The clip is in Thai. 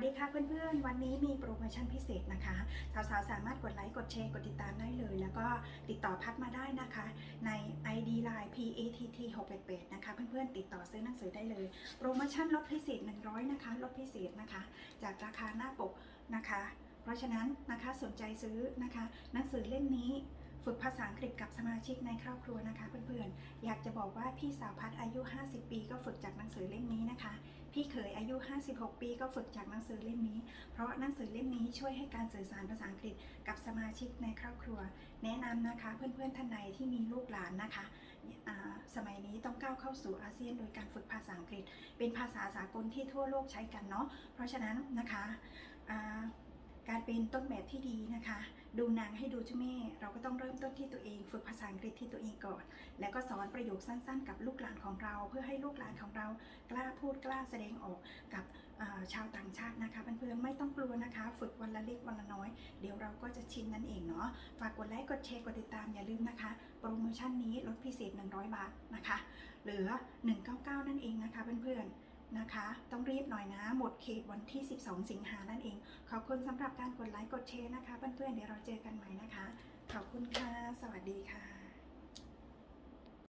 วัสดีค่ะเพื่อนๆ วันนี้มีโปรโมชั่นพิเศษนะคะ สาวๆ สามารถกดไลค์ กดแชร์ กดติดตามได้เลย แล้วก็ติดต่อพัดมาได้นะคะ ใน ID Line PATT 688นะคะ เพื่อนๆ ติดต่อซื้อหนังสือได้เลย โปรโมชั่นลดพิเศษ 100 นะคะ ลดพิเศษนะคะ จากราคาหน้าปกนะคะ เพราะฉะนั้นนะคะสนใจซื้อนะคะ หนังสือเล่มนี้ฝึกภาษาอังกฤษกับสมาชิกในครอบครัวนะคะเพื่อนๆ อยากจะบอกว่าพี่สาวพัดอายุ 50 ปี ก็ฝึกจากหนังสือเล่มนี้นะคะ พี่เขยอายุ 56 ปีก็ฝึกจากหนังสือเล่มนี้ เพราะหนังสือเล่มนี้ช่วยให้การสื่อสารภาษาอังกฤษกับสมาชิกในครอบครัว แนะนำนะคะเพื่อนๆท่านใดที่มีลูกหลานนะคะสมัยนี้ต้องก้าวเข้าสู่อาเซียนโดยการฝึกภาษาอังกฤษ เป็นภาษาสากลที่ทั่วโลกใช้กันเนาะเพราะฉะนั้นนะคะ เป็นต้นแบบที่ดีนะคะ ดูนังให้ดูเจ้าแม่ เราก็ต้องเริ่มต้นที่ตัวเอง ฝึกภาษาอังกฤษที่ตัวเองก่อน แล้วก็สอนประโยคสั้น ๆ กับลูกหลานของเรา เพื่อให้ลูกหลานของเรากล้าพูดกล้าแสดงออกกับชาวต่างชาตินะคะเพื่อนๆไม่ต้องกลัวนะคะ ฝึกวันละเล็กวันละน้อย เดี๋ยวเราก็จะชินนั่นเองเนาะฝากกดไลค์กดแชร์กดติดตามอย่าลืมนะคะ โปรโมชั่นนี้ลดพิเศษ 100 บาทนะคะ เหลือ 199 นั่นเองนะคะเพื่อนๆ นะคะ ต้องรีบหน่อยนะ หมดเขตวันที่ 12 สิงหานั่นเอง ขอบคุณสำหรับการกดไลค์กดแชร์นะคะเพื่อนๆเดี๋ยวเราเจอกันใหม่นะคะ ขอบคุณค่ะ สวัสดีค่ะ